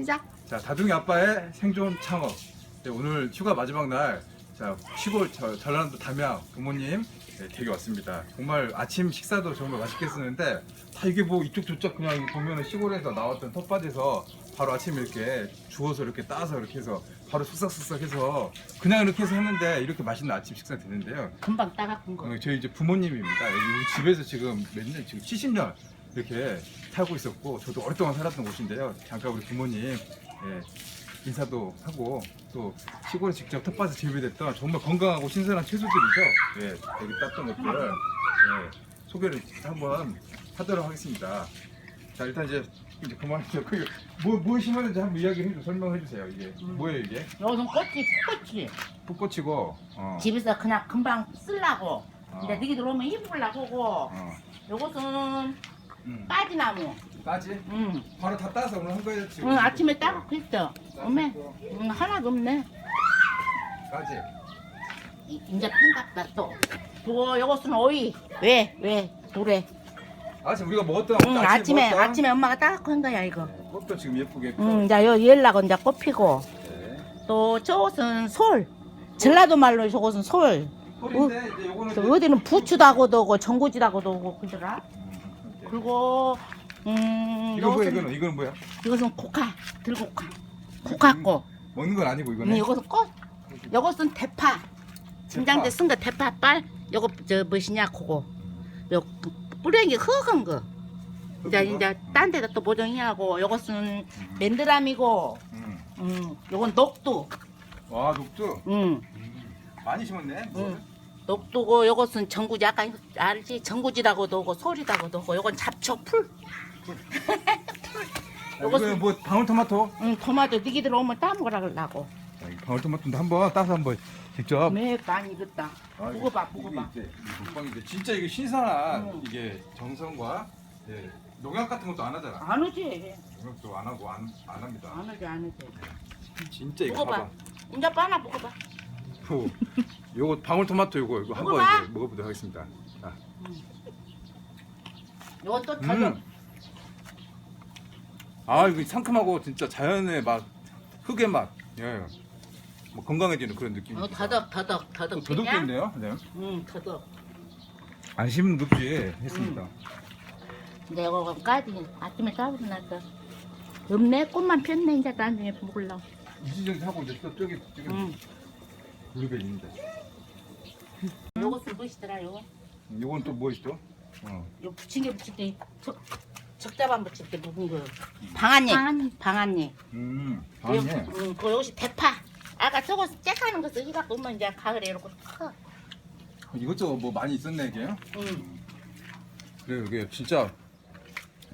시작. 자, 다둥이 아빠의 생존 창업. 네, 오늘 휴가 마지막 날, 자, 시골 저, 전라남도 담양 부모님 네, 댁에 왔습니다. 정말 아침 식사도 정말 맛있게 쓰는데, 다 이게 뭐 이쪽 저쪽 그냥 보면은 시골에서 나왔던 텃밭에서 바로 아침에 이렇게 주워서 이렇게 따서 이렇게 해서 바로 쓱싹쓱싹 해서 그냥 이렇게 해서 했는데 이렇게 맛있는 아침 식사 되는데요. 금방 따가운 거. 어, 저희 이제 부모님입니다. 여기 우리 집에서 지금 몇 년, 지금 70년 이렇게 살고 있었고, 저도 오랫동안 살았던 곳인데요. 잠깐 우리 부모님, 예, 인사도 하고, 또 시골에 직접 텃밭에 재배됐던 정말 건강하고 신선한 채소들이죠. 예, 여기 땄던 것들, 예, 소개를 한번 하도록 하겠습니다. 자, 일단 이제, 이제 그만해요. 그, 뭐, 뭐 심었는지 한번 이야기해 주 설명해 주세요. 이게. 뭐예요, 이게? 요즘 꽃이 꽃이 풋꽃이고, 어. 집에서 그냥 금방 쓸라고. 어. 이제 너희 들어오면 이쁘려고 하고 어. 요것은 음. 빠지나무. 까지? 응. 바로 다 따서 오늘 한 거예요 지금? 응 아침에 따고 그랬어. 어메. 응 하나도 없네. 까지? 이- 이제 핀갑다 또. 그거 요것은 오이. 왜? 왜? 도래. 아침 우리가 먹었던 응 아침에 아침에 먹었던 아침에 엄마가 따고 한 거야 이거. 네, 꽃도 지금 예쁘게 응 이제 요 열라고 이제 꽃 피고 네. 또 저것은 솔. 전라도 말로 저것은 솔. 홀인데 이제 요거는 또 어디는 부추다고도 하고 전구지다고도 하고 그러더라. 음. 그리고 음 이거 뭐야 이거는? 이거는 뭐야? 이것은 코카 들고카. 코카꽃. 먹는 건 아니고 이거는? 음, 이것은 꽃. 이것은 대파. 김장대 쓴거 대파 빨. 요거 저 무엇이냐 그거. 요 뿌랭이 흑은 거. 이제 이제 딴 데다 또 보정이하고 요것은 맨드람이고 음. 음 요건 녹두. 와 녹두? 음. 음. 많이 심었네 응. 녹두고 요것은 전구지 아까 이거 알지? 전구지라고도 하고 소리다고도 하고 요건 잡초풀. 아, 이거는 뭐 방울토마토? 응 토마토. 니기들 오면 따먹으라고. 자, 이 방울토마토도 한번 따서 한번 직접. 매 많이 익었다. 아, 먹어봐 먹어봐. 이게 이제 먹방인데 진짜 이게 신선한 응. 이게 정성과 예, 농약 같은 것도 안 하잖아. 안 오지. 농약도 안 하고 안, 안 합니다. 안 오지 안 오지. 진짜 이거 먹어봐. 봐봐. 이제 빠나 먹어봐 요, 요거 방울토마토 요거 이거 한번 먹어봐. 이제 먹어보도록 하겠습니다. 자, 요건 또 더덕 음. 아 이거 상큼하고 진짜 자연의 맛, 흙의 맛, 예, 뭐 건강해지는 그런 느낌. 어, 더덕 더덕 더덕 도둑도 피냐? 있네요. 네. 응 더덕 안 심은 급지 했습니다. 이제 요거까지 아침에 싸우고 나서 없네 꽃만 폈네 이제 나중에 먹을라 이지정 하고 이제 또 저기 지금 응 블루베 있는데. 요것은 무엇이더라 요거 요건 또뭐 있죠? 어. 요 부침개 부칠 때 적, 적자반 부칠 때 묵은 거 방아잎 방아잎 음, 방에 응, 그 요것이 대파 아까 저거 째가는 거 쓰기갖고 오면 이제 가을에 이렇게 커 이것저것 뭐 많이 있었네 이게. 응. 그래 이게 진짜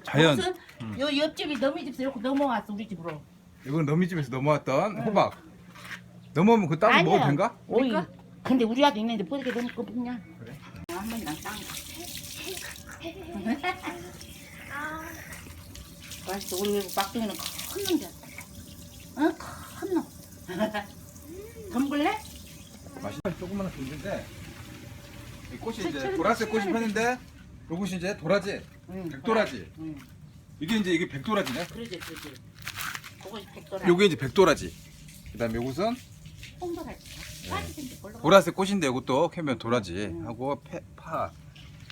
자연. 무슨 음. 요 옆집이 너미 집에서 이렇게 넘어왔어 우리 집으로 이건 너미 집에서 넘어왔던 응. 호박. 넘어오면 그 따로 먹어도 된가? 오이. 근데 우리 아도 있는데 넘을 거 없냐? 그래? 한번 난 땅. 맛있어. 우리 막둥이는 큰 놈이었어? 응? 큰 놈. 덤글래? 맛있는 조그마한 종인데 이 꽃이 이제 보라색 꽃이 폈는데 요것이 이제 도라지. 응 백도라지. 응. 이게 이제 이게 백도라지네? 그러지 그러지. 그것이 백도라 요게 이제 백도라지. 그다음에 요것은 걸로 보라색 꽃인데 요것도 캐면 도라지 음. 하고 패, 파를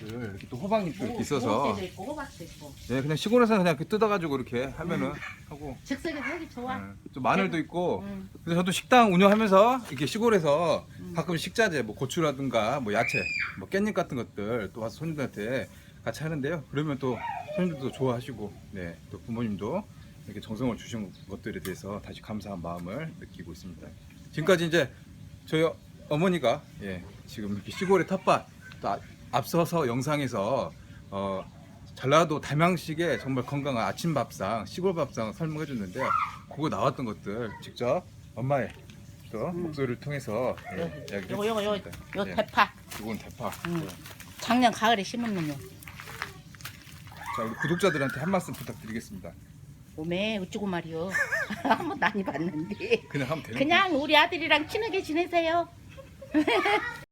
이렇게 또 호박잎도 이렇게 있어서. 있고 호박도 있고. 네 그냥 시골에서 그냥 이렇게 뜯어가지고 이렇게 하면은 하고. 즉석에서 하기 좋아. 네, 또 마늘도 있고. 응. 그래서 저도 식당 운영하면서 이렇게 시골에서 음. 가끔 식자재 뭐 고추라든가 뭐 야채 뭐 깻잎 같은 것들 또 와서 손님들한테 같이 하는데요. 그러면 또 손님들도 좋아하시고 네 또 부모님도 이렇게 정성을 주신 것들에 대해서 다시 감사한 마음을 느끼고 있습니다 지금까지 이제 저희 어머니가 예 지금 이렇게 시골의 텃밭 또 아- 앞서서 영상에서 어 전라도 담양식의 정말 건강한 아침 밥상, 시골 밥상 설명해 줬는데요. 그거 나왔던 것들 직접 엄마의 또 음. 목소리를 통해서 예, 여기, 이야기를 요거 요거 요거 했습니다. 요 예, 대파 이건 대파. 음. 예. 작년 가을에 심은 놈이요 자 우리 구독자들한테 한 말씀 부탁드리겠습니다. 오메 어쩌고 말이요 한 번도 안 입었는데. 그냥 하면 되는 그냥 우리 아들이랑 친하게 지내세요